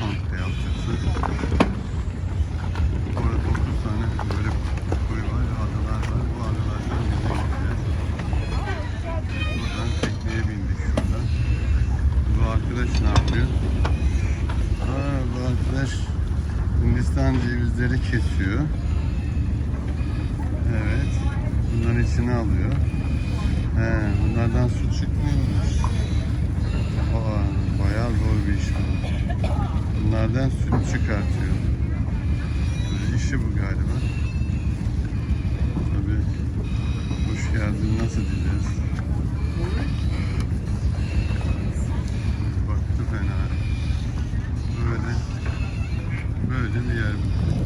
komple yapacaksın. Orada 9 tane böyle koy var ve adalar var. Bu arkadaş ne yapıyor? Aa, bu arkadaş Hindistan cevizleri kesiyor. Evet. Bunların içine alıyor. He, bunlardan su çıkmıyormuş. Aa, bayağı zor bir iş bu. Bunlardan süt çıkartıyor. Böyle işi bu galiba. Tabii hoş geldin nasıl diyeceğiz. Baktı fena. Böyle böyle bir yer bu.